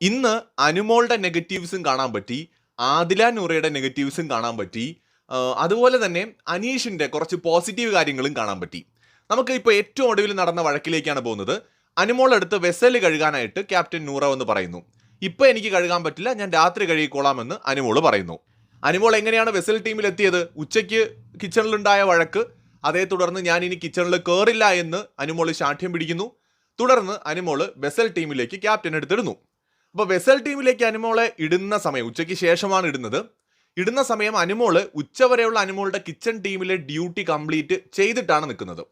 ഇന്ന് അനുമോളുടെ നെഗറ്റീവ്സും കാണാൻ പറ്റി ആദില നൂറയുടെ നെഗറ്റീവ്സും കാണാൻ പറ്റി അതുപോലെ തന്നെ അനീഷിന്റെ കുറച്ച് പോസിറ്റീവ് കാര്യങ്ങളും കാണാൻ പറ്റി. നമുക്ക് ഇപ്പോൾ ഏറ്റവും ഒടുവിൽ നടന്ന വഴക്കിലേക്കാണ് പോകുന്നത്. അനുമോൾ അടുത്ത് വെസൽ കഴുകാനായിട്ട് ക്യാപ്റ്റൻ നൂറ എന്ന് പറയുന്നു. ഇപ്പൊ എനിക്ക് കഴുകാൻ പറ്റില്ല ഞാൻ രാത്രി കഴുകിക്കോളാമെന്ന് അനുമോൾ പറയുന്നു. അനുമോൾ എങ്ങനെയാണ് വെസൽ ടീമിൽ എത്തിയത് ഉച്ചയ്ക്ക് കിച്ചണിലുണ്ടായ വഴക്ക് അതേ തുടർന്ന് ഞാൻ ഇനി കിച്ചണിൽ കയറില്ല എന്ന് അനുമോൾ ശാഠ്യം പിടിക്കുന്നു. തുടർന്ന് അനുമോൾ വെസൽ ടീമിലേക്ക് ക്യാപ്റ്റൻ എടുത്തിടുന്നു. അപ്പോൾ വെസൽ ടീമിലേക്ക് അനുമോളെ ഇടുന്ന സമയം ഉച്ചയ്ക്ക് ശേഷമാണ് ഇടുന്നത്. ഇടുന്ന സമയം അനുമോൾ ഉച്ചവരെയുള്ള അനുമോളുടെ കിച്ചൺ ടീമിലെ ഡ്യൂട്ടി കംപ്ലീറ്റ് ചെയ്തിട്ടാണ് നിൽക്കുന്നത്.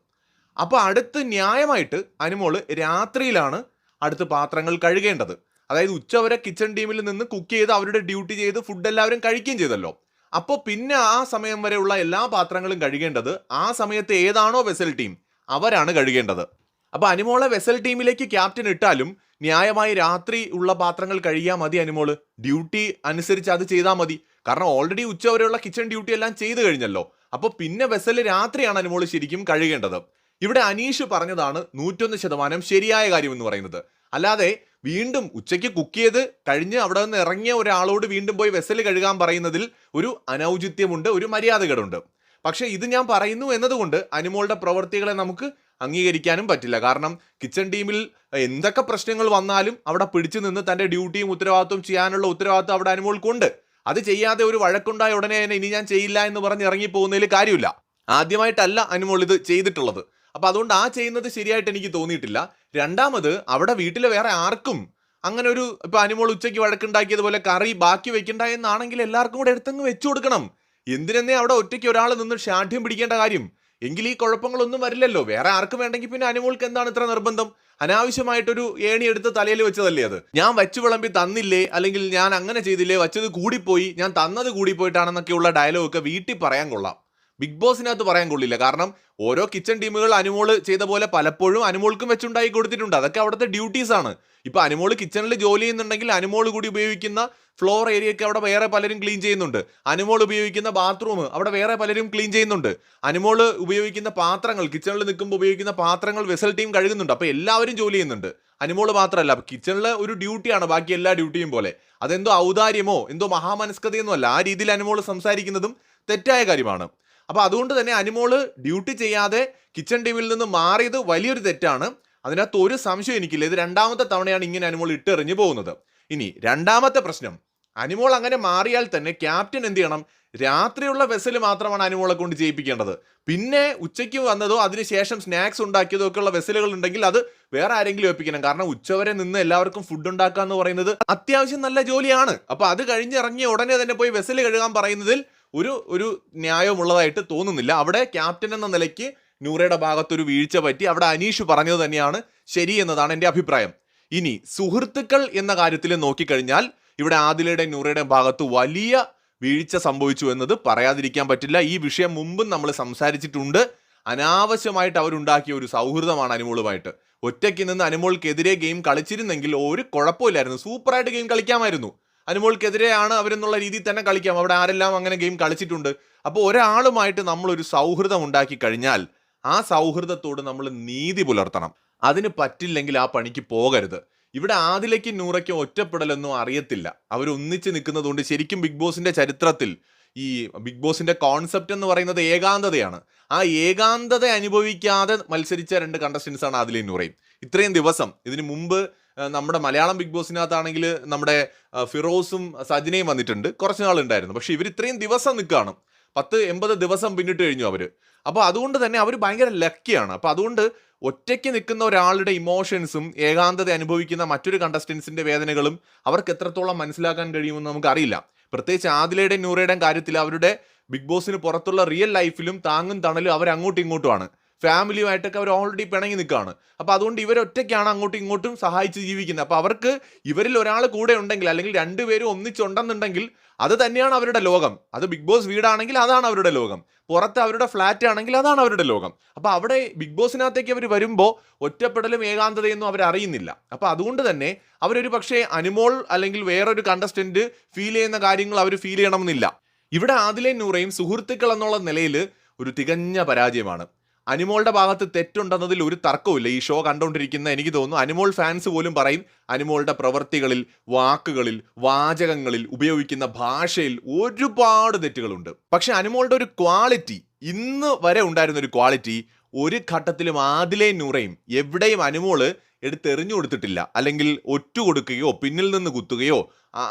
അപ്പോൾ അടുത്ത് ന്യായമായിട്ട് അനുമോൾ രാത്രിയിലാണ് അടുത്ത് പാത്രങ്ങൾ കഴുകേണ്ടത്. അതായത് ഉച്ചവരെ കിച്ചൺ ടീമിൽ നിന്ന് കുക്ക് ചെയ്ത് അവരുടെ ഡ്യൂട്ടി ചെയ്ത് ഫുഡ് എല്ലാവരും കഴിക്കുകയും ചെയ്തല്ലോ. അപ്പോൾ പിന്നെ ആ സമയം വരെയുള്ള എല്ലാ പാത്രങ്ങളും കഴുകേണ്ടത് ആ സമയത്ത് ഏതാണോ വെസൽ ടീം അവരാണ് കഴുകേണ്ടത്. അപ്പോൾ അനുമോളെ വെസൽ ടീമിലേക്ക് ക്യാപ്റ്റൻ ഇട്ടാലും ന്യായമായി രാത്രി ഉള്ള പാത്രങ്ങൾ കഴിയാൽ മതി അനുമോൾ. ഡ്യൂട്ടി അനുസരിച്ച് അത് ചെയ്താൽ മതി. കാരണം ഓൾറെഡി ഉച്ച വരെയുള്ള കിച്ചൺ ഡ്യൂട്ടി എല്ലാം ചെയ്തു കഴിഞ്ഞല്ലോ. അപ്പോൾ പിന്നെ വെസൽ രാത്രിയാണ് അനുമോൾ ശരിക്കും കഴുകേണ്ടത്. ഇവിടെ അനീഷ് പറഞ്ഞതാണ് നൂറ്റൊന്ന് ശതമാനം ശരിയായ കാര്യം എന്ന് പറയുന്നത്. അല്ലാതെ വീണ്ടും ഉച്ചയ്ക്ക് കുക്ക് ചെയ്ത് കഴിഞ്ഞ് അവിടെ നിന്ന് ഇറങ്ങിയ ഒരാളോട് വീണ്ടും പോയി വെസൽ കഴുകാൻ പറയുന്നതിൽ ഒരു അനൗചിത്യമുണ്ട് ഒരു മര്യാദകേടുണ്ട്. പക്ഷേ ഇത് ഞാൻ പറയുന്നു എന്നതുകൊണ്ട് അനുമോളുടെ പ്രവൃത്തികളെ നമുക്ക് അംഗീകരിക്കാനും പറ്റില്ല. കാരണം കിച്ചൺ ടീമിൽ എന്തൊക്കെ പ്രശ്നങ്ങൾ വന്നാലും അവിടെ പിടിച്ചു നിന്ന് തന്റെ ഡ്യൂട്ടിയും ഉത്തരവാദിത്വം ചെയ്യാനുള്ള ഉത്തരവാദിത്വം അവിടെ അനുമോൾക്കുണ്ട്. അത് ചെയ്യാതെ ഒരു വഴക്കുണ്ടായ ഉടനെ തന്നെ ഇനി ഞാൻ ചെയ്യില്ല എന്ന് പറഞ്ഞ് ഇറങ്ങി പോകുന്നതിൽ കാര്യമില്ല. ആദ്യമായിട്ടല്ല അനുമോൾ ഇത് ചെയ്തിട്ടുള്ളത്. അപ്പോൾ അതുകൊണ്ട് ആ ചെയ്യുന്നത് ശരിയായിട്ട് എനിക്ക് തോന്നിയിട്ടില്ല. രണ്ടാമത് അവിടെ വീട്ടിലെ വേറെ ആർക്കും അങ്ങനെ ഒരു ഇപ്പൊ അനുമോൾ ഉച്ചയ്ക്ക് വഴക്കുണ്ടാക്കിയതുപോലെ കറി ബാക്കി വെക്കണ്ട എന്നാണെങ്കിൽ എല്ലാവർക്കും കൂടെ എടുത്തങ്ങ് വെച്ചു കൊടുക്കണം. എന്തിനെന്നേ അവിടെ ഒറ്റയ്ക്ക് ഒരാൾ നിന്ന് ഷാഠ്യം പിടിക്കേണ്ട കാര്യം. എങ്കിൽ ഈ കുഴപ്പങ്ങളൊന്നും വരില്ലല്ലോ. വേറെ ആർക്കും വേണ്ടെങ്കിൽ പിന്നെ അനുമോൾക്ക് എന്താണ് ഇത്ര നിർബന്ധം? അനാവശ്യമായിട്ടൊരു ഏണി എടുത്ത് തലയിൽ വെച്ചതല്ലേ അത്? ഞാൻ വെച്ചു വിളമ്പി തന്നില്ലേ? അല്ലെങ്കിൽ ഞാൻ അങ്ങനെ ചെയ്തില്ലേ? വച്ചത് കൂടിപ്പോയി. ഞാൻ തന്നത് കൂടിപ്പോയിട്ടാണെന്നൊക്കെയുള്ള ഡയലോഗ് ഒക്കെ വീട്ടിൽ പറയാൻ കൊള്ളാം. ബിഗ് ബോസിനകത്ത് പറയാൻ കൊള്ളില്ല. കാരണം ഓരോ കിച്ചൺ ടീമുകൾ അനുമോൾ ചെയ്ത പോലെ പലപ്പോഴും അനുമോൾക്കും വെച്ചുണ്ടാക്കി കൊടുത്തിട്ടുണ്ട്. അതൊക്കെ അവിടുത്തെ ഡ്യൂട്ടീസ് ആണ്. ഇപ്പൊ അനുമോൾ കിച്ചണിൽ ജോലി ചെയ്യുന്നുണ്ടെങ്കിൽ അനുമോൾ കൂടി ഉപയോഗിക്കുന്ന ഫ്ലോർ ഏരിയ ഒക്കെ അവിടെ വേറെ പലരും ക്ലീൻ ചെയ്യുന്നുണ്ട്. അനുമോൾ ഉപയോഗിക്കുന്ന ബാത്റൂം അവിടെ വേറെ പലരും ക്ലീൻ ചെയ്യുന്നുണ്ട്. അനുമോൾ ഉപയോഗിക്കുന്ന പാത്രങ്ങൾ കിച്ചണിൽ നിൽക്കുമ്പോൾ ഉപയോഗിക്കുന്ന പാത്രങ്ങൾ വെസൽ ടീം കഴുകുന്നുണ്ട്. അപ്പൊ എല്ലാവരും ജോലി ചെയ്യുന്നുണ്ട്. അനുമോൾ മാത്രമല്ല കിച്ചണിലെ ഒരു ഡ്യൂട്ടിയാണ് ബാക്കി എല്ലാ ഡ്യൂട്ടിയും പോലെ. അതെന്തോ ഔദാര്യമോ എന്തോ മഹാമനസ്കതയൊന്നും അല്ല. ആ രീതിയിൽ അനുമോൾ സംസാരിക്കുന്നതും തെറ്റായ കാര്യമാണ്. അപ്പൊ അതുകൊണ്ട് തന്നെ അനുമോൾ ഡ്യൂട്ടി ചെയ്യാതെ കിച്ചൺ ടീമിൽ നിന്ന് മാറിയത് വലിയൊരു തെറ്റാണ്. അതിനകത്ത് ഒരു സംശയം എനിക്കില്ല. ഇത് രണ്ടാമത്തെ തവണയാണ് ഇങ്ങനെ അനുമോൾ ഇട്ടെറിഞ്ഞു പോകുന്നത്. ഇനി രണ്ടാമത്തെ പ്രശ്നം. അനിമോൾ അങ്ങനെ മാറിയാൽ തന്നെ ക്യാപ്റ്റൻ എന്ത് ചെയ്യണം? രാത്രിയുള്ള വെസൽ മാത്രമാണ് അനിമോളെ കൊണ്ട് ചെയ്യിപ്പിക്കേണ്ടത് പിന്നെ ഉച്ചയ്ക്ക് വന്നതോ അതിനുശേഷം സ്നാക്സ് ഉണ്ടാക്കിയതോ ഒക്കെ ഉള്ള വെസലുകൾ ഉണ്ടെങ്കിൽ അത് വേറെ ആരെങ്കിലും ഏൽപ്പിക്കണം. കാരണം ഉച്ചവരെ നിന്ന് എല്ലാവർക്കും ഫുഡ് ഉണ്ടാക്കുക എന്ന് പറയുന്നത് അത്യാവശ്യം നല്ല ജോലിയാണ്. അപ്പൊ അത് കഴിഞ്ഞിറങ്ങിയ ഉടനെ തന്നെ പോയി വെസൽ കഴുകാൻ പറയുന്നതിൽ ഒരു ഒരു ന്യായമുള്ളതായിട്ട് തോന്നുന്നില്ല. അവിടെ ക്യാപ്റ്റൻ എന്ന നിലയ്ക്ക് നൂറയുടെ ഭാഗത്തൊരു വീഴ്ച പറ്റി അവിടെ അനീഷ് പറഞ്ഞത് തന്നെയാണ് ശരി എന്നതാണ് എന്റെ അഭിപ്രായം. ഇനി സുഹൃത്തുക്കൾ എന്ന കാര്യത്തിൽ നോക്കിക്കഴിഞ്ഞാൽ ഇവിടെ ആദിലയുടെ നൂറയുടെ ഭാഗത്ത് വലിയ വീഴ്ച സംഭവിച്ചു എന്നത് പറയാതിരിക്കാൻ പറ്റില്ല. ഈ വിഷയം മുമ്പും നമ്മൾ സംസാരിച്ചിട്ടുണ്ട്. അനാവശ്യമായിട്ട് അവരുണ്ടാക്കിയ ഒരു സൗഹൃദമാണ് അനുമോളുമായിട്ട്. ഒറ്റയ്ക്ക് നിന്ന് അനുമോൾക്കെതിരെ ഗെയിം കളിച്ചിരുന്നെങ്കിൽ ഒരു കുഴപ്പമില്ലായിരുന്നു. സൂപ്പറായിട്ട് ഗെയിം കളിക്കാമായിരുന്നു. അനുമോൾക്കെതിരെയാണ് അവരെന്നുള്ള രീതിയിൽ തന്നെ കളിക്കാം. അവിടെ ആരെല്ലാം അങ്ങനെ ഗെയിം കളിച്ചിട്ടുണ്ട്. അപ്പോൾ ഒരാളുമായിട്ട് നമ്മളൊരു സൗഹൃദം ഉണ്ടാക്കി കഴിഞ്ഞാൽ ആ സൗഹൃദത്തോട് നമ്മൾ നീതി പുലർത്തണം. അതിന് പറ്റില്ലെങ്കിൽ ആ പണിക്ക് പോകരുത്. ഇവിടെ ആദിലയ്ക്കും നൂറയ്ക്കും ഒറ്റപ്പെടലൊന്നും അറിയത്തില്ല. അവർ ഒന്നിച്ച് നിൽക്കുന്നതുകൊണ്ട് ശരിക്കും ബിഗ് ബോസിന്റെ ചരിത്രത്തിൽ ഈ ബിഗ് ബോസിന്റെ കോൺസെപ്റ്റ് എന്ന് പറയുന്നത് ഏകാന്തതയാണ്. ആ ഏകാന്തത അനുഭവിക്കാതെ മത്സരിച്ച രണ്ട് കണ്ടസ്റ്റൻസാണ് ആദിലയും നൂറയും. ഇത്രയും ദിവസം ഇതിനു മുമ്പ് നമ്മുടെ മലയാളം ബിഗ് ബോസിനകത്താണെങ്കിൽ നമ്മുടെ ഫിറോസും സജിനയും വന്നിട്ടുണ്ട്. കുറച്ച് നാളുണ്ടായിരുന്നു പക്ഷേ ഇവർ ഇത്രയും ദിവസം നിൽക്കുകയാണ്. പത്ത് എൺപത് ദിവസം പിന്നിട്ട് കഴിഞ്ഞു അവർ അപ്പോൾ അതുകൊണ്ട് തന്നെ അവർ ഭയങ്കര ലക്കിയാണ്. അപ്പോൾ അതുകൊണ്ട് ഒറ്റയ്ക്ക് നിൽക്കുന്ന ഒരാളുടെ ഇമോഷൻസും ഏകാന്തത അനുഭവിക്കുന്ന മറ്റൊരു കണ്ടസ്റ്റൻസിന്റെ വേദനകളും അവർക്ക് എത്രത്തോളം മനസ്സിലാക്കാൻ കഴിയുമെന്ന് നമുക്കറിയില്ല. പ്രത്യേകിച്ച് ആദിലയുടെയും നൂറയുടെയും കാര്യത്തിൽ അവരുടെ ബിഗ് ബോസിന് പുറത്തുള്ള റിയൽ ലൈഫിലും താങ്ങും തണലും അവർ ഇങ്ങോട്ടുമാണ്. ഫാമിലിയുമായിട്ടൊക്കെ അവർ ഓൾറെഡി പിണങ്ങി നിൽക്കുകയാണ്. അപ്പോൾ അതുകൊണ്ട് ഇവരൊറ്റയ്ക്കാണ് അങ്ങോട്ടും ഇങ്ങോട്ടും സഹായിച്ച് ജീവിക്കുന്നത്. അപ്പോൾ അവർക്ക് ഇവരിൽ ഒരാൾ കൂടെ ഉണ്ടെങ്കിൽ അല്ലെങ്കിൽ രണ്ടുപേരും ഒന്നിച്ചുണ്ടെന്നുണ്ടെങ്കിൽ അത് തന്നെയാണ് അവരുടെ ലോകം. അത് ബിഗ് ബോസ് വീടാണെങ്കിൽ അതാണ് അവരുടെ ലോകം. പുറത്ത് അവരുടെ ഫ്ലാറ്റ് ആണെങ്കിൽ അതാണ് അവരുടെ ലോകം. അപ്പോൾ അവിടെ ബിഗ് ബോസിനകത്തേക്ക് അവർ വരുമ്പോൾ ഒറ്റപ്പെടലും ഏകാന്തതയൊന്നും അവർ അറിയുന്നില്ല. അപ്പോൾ അതുകൊണ്ട് തന്നെ അവരൊരു പക്ഷേ അനുമോൾ അല്ലെങ്കിൽ വേറൊരു കണ്ടസ്റ്റന്റ് ഫീൽ ചെയ്യുന്ന കാര്യങ്ങൾ അവർ ഫീൽ ചെയ്യണമെന്നില്ല. ഇവിടെ ആദിലെ നൂറയും സുഹൃത്തുക്കൾ എന്നുള്ള നിലയിൽ ഒരു തികഞ്ഞ പരാജയമാണ്. അനിമോളുടെ ഭാഗത്ത് തെറ്റുണ്ടെന്നതിൽ ഒരു തർക്കവുമില്ല. ഈ ഷോ കണ്ടുകൊണ്ടിരിക്കുന്ന എനിക്ക് തോന്നുന്നു അനിമോൾ ഫാൻസ് പോലും പറയും അനിമോളുടെ പ്രവൃത്തികളിൽ വാക്കുകളിൽ വാചകങ്ങളിൽ ഉപയോഗിക്കുന്ന ഭാഷയിൽ ഒരുപാട് തെറ്റുകളുണ്ട്. പക്ഷെ അനിമോളുടെ ഒരു ക്വാളിറ്റി ഇന്ന് വരെ ഉണ്ടായിരുന്ന ഒരു ക്വാളിറ്റി ഒരു ഘട്ടത്തിലും ആദിലേ നൂറയും എവിടെയും അനുമോൾ എടുത്തെറിഞ്ഞു കൊടുത്തിട്ടില്ല. അല്ലെങ്കിൽ ഒറ്റ കൊടുക്കുകയോ പിന്നിൽ നിന്ന് കുത്തുകയോ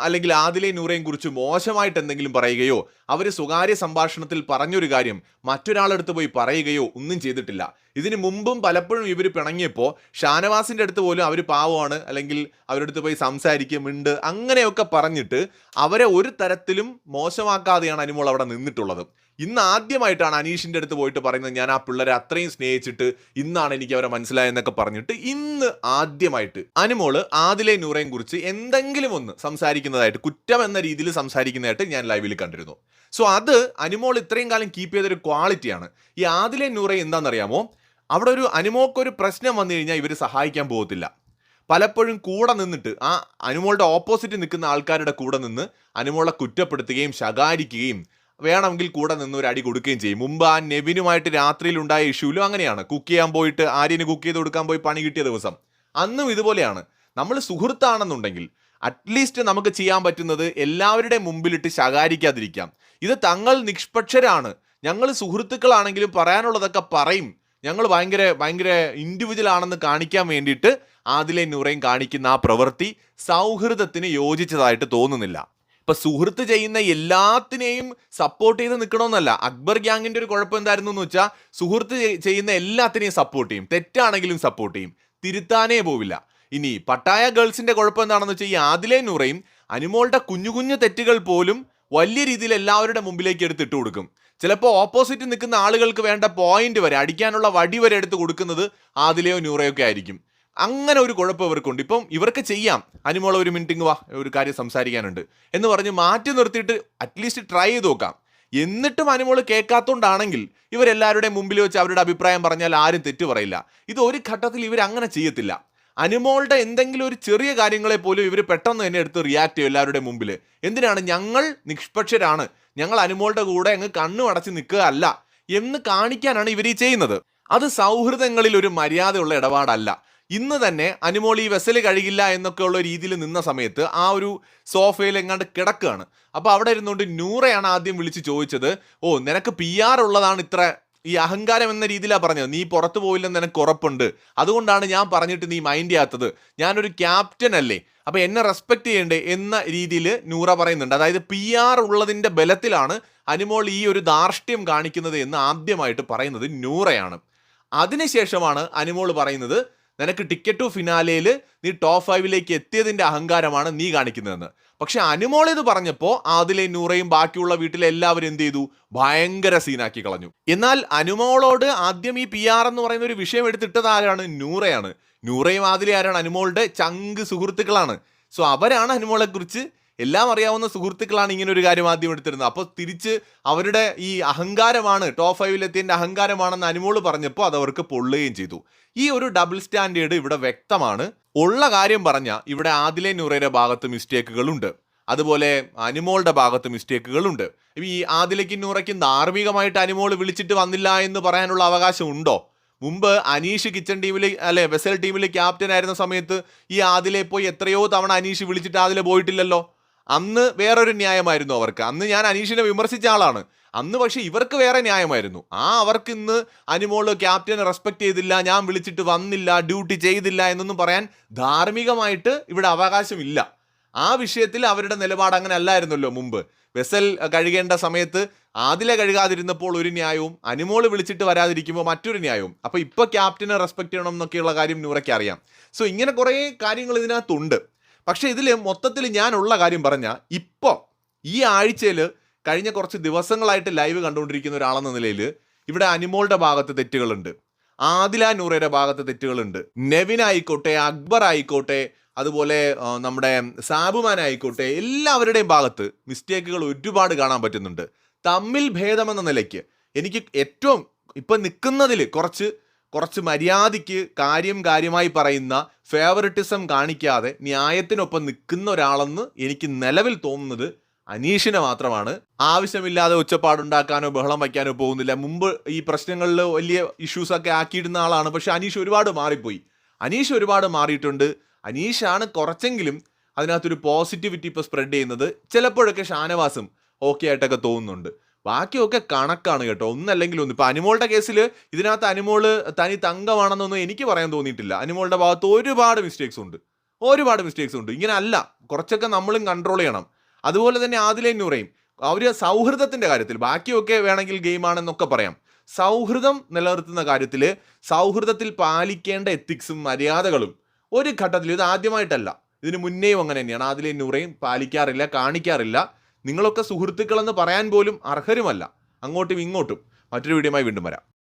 അല്ലെങ്കിൽ ആദിലെ നൂറയും കുറിച്ച് മോശമായിട്ട് എന്തെങ്കിലും പറയുകയോ അവർ സ്വകാര്യ സംഭാഷണത്തിൽ പറഞ്ഞൊരു കാര്യം മറ്റൊരാളെടുത്ത് പോയി പറയുകയോ ഒന്നും ചെയ്തിട്ടില്ല. ഇതിന് മുമ്പും പലപ്പോഴും ഇവർ പിണങ്ങിയപ്പോൾ ഷാനവാസിന്റെ അടുത്ത് പോലും അവർ പാവമാണ് അല്ലെങ്കിൽ അവരടുത്ത് പോയി സംസാരിക്കും ഉണ്ട് അങ്ങനെയൊക്കെ പറഞ്ഞിട്ട് അവരെ ഒരു തരത്തിലും മോശമാക്കാതെയാണ് അനുമോൾ അവിടെ നിന്നിട്ടുള്ളത്. ഇന്ന് ആദ്യമായിട്ടാണ് അനീഷിന്റെ അടുത്ത് പോയിട്ട് പറയുന്നത് ഞാൻ ആ പിള്ളേരെ അത്രയും സ്നേഹിച്ചിട്ട് ഇന്നാണ് എനിക്ക് അവരെ മനസ്സിലായെന്നൊക്കെ പറഞ്ഞിട്ട് ഇന്ന് ആദ്യമായിട്ട് അനുമോൾ ആദിലെ നൂറയും കുറിച്ച് എന്തെങ്കിലും ഒന്ന് സംസാരിക്കുന്നതായിട്ട് കുറ്റം എന്ന രീതിയിൽ സംസാരിക്കുന്നതായിട്ട് ഞാൻ ലൈവിൽ കണ്ടിരുന്നു. സോ അത് അനുമോൾ ഇത്രയും കാലം കീപ്പ് ചെയ്തൊരു ക്വാളിറ്റിയാണ് ഈ ആദിലെ നൂറേ എന്താണെന്നറിയാമോ? അവിടെ ഒരു അനുമോക്കൊരു പ്രശ്നം വന്നു കഴിഞ്ഞാൽ ഇവർ സഹായിക്കാൻ പോകത്തില്ല. പലപ്പോഴും കൂടെ നിന്നിട്ട് ആ അനുമോളുടെ ഓപ്പോസിറ്റ് നിൽക്കുന്ന ആൾക്കാരുടെ കൂടെ നിന്ന് അനുമോളെ കുറ്റപ്പെടുത്തുകയും ശകാരിക്കുകയും വേണമെങ്കിൽ കൂടെ നിന്ന് ഒരു അടി കൊടുക്കുകയും ചെയ്യും. മുമ്പ് ആ നെവിനുമായിട്ട് രാത്രിയിൽ ഉണ്ടായ ഇഷ്യൂലും അങ്ങനെയാണ്. കുക്ക് ചെയ്യാൻ പോയിട്ട് ആര്യന് കുക്ക് ചെയ്ത് കൊടുക്കാൻ പോയി പണി കിട്ടിയ ദിവസം. അന്നും ഇതുപോലെയാണ്. നമ്മൾ സുഹൃത്താണെന്നുണ്ടെങ്കിൽ അറ്റ്ലീസ്റ്റ് നമുക്ക് ചെയ്യാൻ പറ്റുന്നത് എല്ലാവരുടെ മുമ്പിലിട്ട് ശകാരിക്കാതിരിക്കാം. ഇത് തങ്ങൾ നിഷ്പക്ഷരാണ്. ഞങ്ങൾ സുഹൃത്തുക്കളാണെങ്കിലും പറയാനുള്ളതൊക്കെ പറയും. ഞങ്ങൾ ഭയങ്കര ഭയങ്കര ഇൻഡിവിജ്വൽ ആണെന്ന് കാണിക്കാൻ വേണ്ടിയിട്ട് ആദിലെ നൂറയും കാണിക്കുന്ന ആ പ്രവൃത്തി സൗഹൃദത്തിന് യോജിച്ചതായിട്ട് തോന്നുന്നില്ല. ഇപ്പൊ സുഹൃത്ത് ചെയ്യുന്ന എല്ലാത്തിനെയും സപ്പോർട്ട് ചെയ്ത് നിൽക്കണമെന്നല്ല അക്ബർ ഗ്യാങ്ങിന്റെ ഒരു കുഴപ്പം എന്തായിരുന്നു എന്ന് വെച്ചാൽ സുഹൃത്ത് ചെയ്- ചെയ്യുന്ന എല്ലാത്തിനെയും സപ്പോർട്ട് ചെയ്യും. തെറ്റാണെങ്കിലും സപ്പോർട്ട് ചെയ്യും. തിരുത്താനേ പോവില്ല. ഇനി പട്ടായ ഗേൾസിന്റെ കുഴപ്പം എന്താണെന്ന് വെച്ചാൽ ഈ ആദിലെ നൂറയും അനുമോളുടെ കുഞ്ഞു കുഞ്ഞു തെറ്റുകൾ പോലും വലിയ രീതിയിൽ എല്ലാവരുടെ മുമ്പിലേക്ക് എടുത്തിട്ട് കൊടുക്കും. ചിലപ്പോൾ ഓപ്പോസിറ്റ് നിൽക്കുന്ന ആളുകൾക്ക് വേണ്ട പോയിന്റ് വരെ അടിക്കാനുള്ള വടി വരെ എടുത്ത് കൊടുക്കുന്നത് ആദിലെയോ നൂറയോ ഒക്കെ ആയിരിക്കും. അങ്ങനെ ഒരു കുഴപ്പം ഇവർക്കുണ്ട്. ഇപ്പം ഇവർക്ക് ചെയ്യാം. അനുമോള ഒരു മിനിറ്റിങ് വാ ഒരു കാര്യം സംസാരിക്കാനുണ്ട്. എന്ന് പറഞ്ഞ് മാറ്റി നിർത്തിയിട്ട് അറ്റ്ലീസ്റ്റ് ട്രൈ ചെയ്ത് നോക്കാം. എന്നിട്ടും അനുമോൾ കേൾക്കാത്തോണ്ടാണെങ്കിൽ ഇവരെല്ലാവരുടെയും മുമ്പിൽ വെച്ച് അവരുടെ അഭിപ്രായം പറഞ്ഞാൽ ആരും തെറ്റു പറയില്ല. ഇത് ഒരു ഘട്ടത്തിൽ ഇവർ അങ്ങനെ ചെയ്യത്തില്ല. അനുമോളുടെ എന്തെങ്കിലും ഒരു ചെറിയ കാര്യങ്ങളെ പോലും ഇവർ പെട്ടെന്ന് തന്നെ എടുത്ത് റിയാക്ട് ചെയ്യും എല്ലാവരുടെ മുമ്പിൽ. എന്തിനാണ്? ഞങ്ങൾ നിഷ്പക്ഷരാണ്. ഞങ്ങൾ അനുമോളുടെ കൂടെ അങ്ങ് കണ്ണു അടച്ച് നിൽക്കുക അല്ല എന്ന് കാണിക്കാനാണ് ഇവർ ഈ ചെയ്യുന്നത്. അത് സൗഹൃദങ്ങളിൽ ഒരു മര്യാദയുള്ള ഇടപാടല്ല. ഇന്ന് തന്നെ അനുമോൾ ഈ വെസൽ കഴിയില്ല എന്നൊക്കെയുള്ള രീതിയിൽ നിന്ന സമയത്ത് ആ ഒരു സോഫയിൽ എങ്ങാണ്ട് കിടക്കുകയാണ്. അപ്പോൾ അവിടെ ഇരുന്നുകൊണ്ട് നൂറയാണ് ആദ്യം വിളിച്ച് ചോദിച്ചത് ഓ നിനക്ക് പി ആർ ഉള്ളതാണ് ഇത്ര ഈ അഹങ്കാരം എന്ന രീതിയിലാണ് പറഞ്ഞത്? നീ പുറത്തു പോയില്ലെന്ന് നിനക്ക് ഉറപ്പുണ്ട്. അതുകൊണ്ടാണ് ഞാൻ പറഞ്ഞിട്ട് നീ മൈൻഡ് ചെയ്യാത്തത്. ഞാനൊരു ക്യാപ്റ്റൻ അല്ലേ? അപ്പോൾ എന്നെ റെസ്പെക്ട് ചെയ്യണ്ടേ? എന്ന രീതിയിൽ നൂറ പറയുന്നുണ്ട്. അതായത് പി ആർ ഉള്ളതിന്റെ ബലത്തിലാണ് അനുമോൾ ഈ ഒരു ധാർഷ്ട്യം കാണിക്കുന്നത് എന്ന് ആദ്യമായിട്ട് പറയുന്നത് നൂറയാണ്. അതിനുശേഷമാണ് അനുമോൾ പറയുന്നത് നിനക്ക് ടിക്കറ്റ് ടു ഫിനാലയിൽ നീ ടോപ്പ് ഫൈവിലേക്ക് എത്തിയതിന്റെ അഹങ്കാരമാണ് നീ കാണിക്കുന്നതെന്ന്. പക്ഷെ അനുമോൾ പറഞ്ഞപ്പോൾ ആദിലെ നൂറയും ബാക്കിയുള്ള വീട്ടിലെ എല്ലാവരും എന്ത് ചെയ്തു? ഭയങ്കര സീനാക്കി കളഞ്ഞു. എന്നാൽ അനുമോളോട് ആദ്യം ഈ പി ആർ എന്ന് പറയുന്ന ഒരു വിഷയം എടുത്തിട്ടത് ആരാണ്? നൂറയാണ്. നൂറയും ആദിലെ ആരാണ്? അനുമോളുടെ ചങ്ക് സുഹൃത്തുക്കളാണ്. സോ അവരാണ് അനുമോളെ കുറിച്ച് എല്ലാം അറിയാവുന്ന സുഹൃത്തുക്കളാണ് ഇങ്ങനെ ഒരു കാര്യം ആദ്യം എടുത്തിരുന്നത്. അപ്പോൾ തിരിച്ച് അവരുടെ ഈ അഹങ്കാരമാണ് ടോപ്പ് ഫൈവിലെത്തിയതിന്റെ അഹങ്കാരമാണെന്ന് അനുമോൾ പറഞ്ഞപ്പോൾ അത് അവർക്ക് പൊള്ളുകയും ചെയ്തു. ഈ ഒരു ഡബിൾ സ്റ്റാൻഡേർഡ് ഇവിടെ വ്യക്തമാണ്. ഉള്ള കാര്യം പറഞ്ഞ ഇവിടെ ആദിലെ നൂറയുടെ ഭാഗത്ത് മിസ്റ്റേക്കുകളുണ്ട് അതുപോലെ അനുമോളുടെ ഭാഗത്ത് മിസ്റ്റേക്കുകളുണ്ട് ഈ ആദിലേക്കും നൂറയ്ക്കും ധാർമ്മികമായിട്ട് അനുമോൾ വിളിച്ചിട്ട് വന്നില്ല എന്ന് പറയാനുള്ള അവകാശം ഉണ്ടോ? മുമ്പ് അനീഷ് കിച്ചൺ ടീമിൽ അല്ലെ വെസൽ ടീമിൽ ക്യാപ്റ്റൻ ആയിരുന്ന സമയത്ത് ഈ ആദിലെ പോയി എത്രയോ തവണ അനീഷ് വിളിച്ചിട്ട് ആദിലെ പോയിട്ടില്ലല്ലോ? അന്ന് വേറൊരു ന്യായമായിരുന്നു അവർക്ക്. അന്ന് ഞാൻ അനീഷിനെ വിമർശിച്ച ആളാണ്. അന്ന് പക്ഷേ ഇവർക്ക് വേറെ ന്യായമായിരുന്നു. ആ അവർക്ക് ഇന്ന് അനുമോൾ ക്യാപ്റ്റനെ റെസ്പെക്ട് ചെയ്തില്ല ഞാൻ വിളിച്ചിട്ട് വന്നില്ല ഡ്യൂട്ടി ചെയ്തില്ല എന്നൊന്നും പറയാൻ ധാർമ്മികമായിട്ട് ഇവിടെ അവകാശമില്ല. ആ വിഷയത്തിൽ അവരുടെ നിലപാട് അങ്ങനെ അല്ലായിരുന്നല്ലോ മുമ്പ്. വെസൽ കഴുകേണ്ട സമയത്ത് ആദിലെ കഴുകാതിരുന്നപ്പോൾ ഒരു ന്യായവും അനുമോൾ വിളിച്ചിട്ട് വരാതിരിക്കുമ്പോൾ മറ്റൊരു ന്യായവും. അപ്പോൾ ഇപ്പോൾ ക്യാപ്റ്റനെ റെസ്പെക്ട് ചെയ്യണം എന്നൊക്കെയുള്ള കാര്യം നൂറയ്ക്ക് അറിയാം. സോ ഇങ്ങനെ കുറേ കാര്യങ്ങൾ ഇതിനകത്തുണ്ട്. പക്ഷെ ഇതിൽ മൊത്തത്തിൽ ഞാനുള്ള കാര്യം പറഞ്ഞാൽ ഇപ്പോൾ ഈ ആഴ്ചയിൽ കഴിഞ്ഞ കുറച്ച് ദിവസങ്ങളായിട്ട് ലൈവ് കണ്ടുകൊണ്ടിരിക്കുന്ന ഒരാളെന്ന നിലയിൽ ഇവിടെ അനിമോളുടെ ഭാഗത്ത് തെറ്റുകളുണ്ട്. ആദില നൂറയുടെ ഭാഗത്ത് തെറ്റുകളുണ്ട്. നെവിൻ ആയിക്കോട്ടെ അക്ബർ ആയിക്കോട്ടെ അതുപോലെ നമ്മുടെ സാബുമാൻ ആയിക്കോട്ടെ എല്ലാവരുടെയും ഭാഗത്ത് മിസ്റ്റേക്കുകൾ ഒരുപാട് കാണാൻ പറ്റുന്നുണ്ട്. തമ്മിൽ ഭേദമെന്ന നിലയ്ക്ക് എനിക്ക് ഏറ്റവും ഇപ്പം നിൽക്കുന്നതിൽ കുറച്ച് കുറച്ച് മര്യാദയ്ക്ക് കാര്യം കാര്യമായി പറയുന്ന ഫേവറിറ്റിസം കാണിക്കാതെ ന്യായത്തിനൊപ്പം നിൽക്കുന്ന ഒരാളെന്ന് എനിക്ക് നിലവിൽ തോന്നുന്നത് അനീഷിനെ മാത്രമാണ്. ആവശ്യമില്ലാതെ ഒച്ചപ്പാടുണ്ടാക്കാനോ ബഹളം വയ്ക്കാനോ പോകുന്നില്ല. മുമ്പ് ഈ പ്രശ്നങ്ങളിൽ വലിയ ഇഷ്യൂസൊക്കെ ആക്കിയിടുന്ന ആളാണ്. പക്ഷെ അനീഷ് ഒരുപാട് മാറിപ്പോയി. അനീഷ് ഒരുപാട് മാറിയിട്ടുണ്ട്. അനീഷാണ് കുറച്ചെങ്കിലും അതിനകത്തൊരു പോസിറ്റിവിറ്റി ഇപ്പോൾ സ്പ്രെഡ് ചെയ്യുന്നത്. ചിലപ്പോഴൊക്കെ ഷാനവാസും ഓക്കെ ആയിട്ടൊക്കെ തോന്നുന്നുണ്ട്. ബാക്കിയൊക്കെ കണക്കാണ് കേട്ടോ. ഒന്നല്ലെങ്കിൽ ഒന്ന്. ഇപ്പം അനിമോളുടെ കേസിൽ ഇതിനകത്ത് അനിമോൾ തനി തങ്കമാണെന്നൊന്നും എനിക്ക് പറയാൻ തോന്നിയിട്ടില്ല. അനിമോളുടെ ഭാഗത്ത് ഒരുപാട് മിസ്റ്റേക്സ് ഉണ്ട്. ഒരുപാട് മിസ്റ്റേക്സ് ഉണ്ട്. ഇങ്ങനെ അല്ല. കുറച്ചൊക്കെ നമ്മളും കൺട്രോൾ ചെയ്യണം. അതുപോലെ തന്നെ ആദിലേൻ നൂറയും. അവർ സൗഹൃദത്തിന്റെ കാര്യത്തിൽ ബാക്കിയൊക്കെ വേണമെങ്കിൽ ഗെയിമാണെന്നൊക്കെ പറയാം. സൗഹൃദം നിലനിർത്തുന്ന കാര്യത്തിൽ സൗഹൃദത്തിൽ പാലിക്കേണ്ട എത്തിക്സും മര്യാദകളും ഒരു ഘട്ടത്തിൽ ഇത് ആദ്യമായിട്ടല്ല. ഇതിന് മുന്നേയും അങ്ങനെ തന്നെയാണ്. ആദിലേൻ നൂറയും പാലിക്കാറില്ല കാണിക്കാറില്ല. നിങ്ങളൊക്കെ സുഹൃത്തുക്കളെന്ന് പറയാൻ പോലും അർഹരുമല്ല. അങ്ങോട്ടും ഇങ്ങോട്ടും. മറ്റൊരു വീഡിയോയുമായി വീണ്ടും വരാം.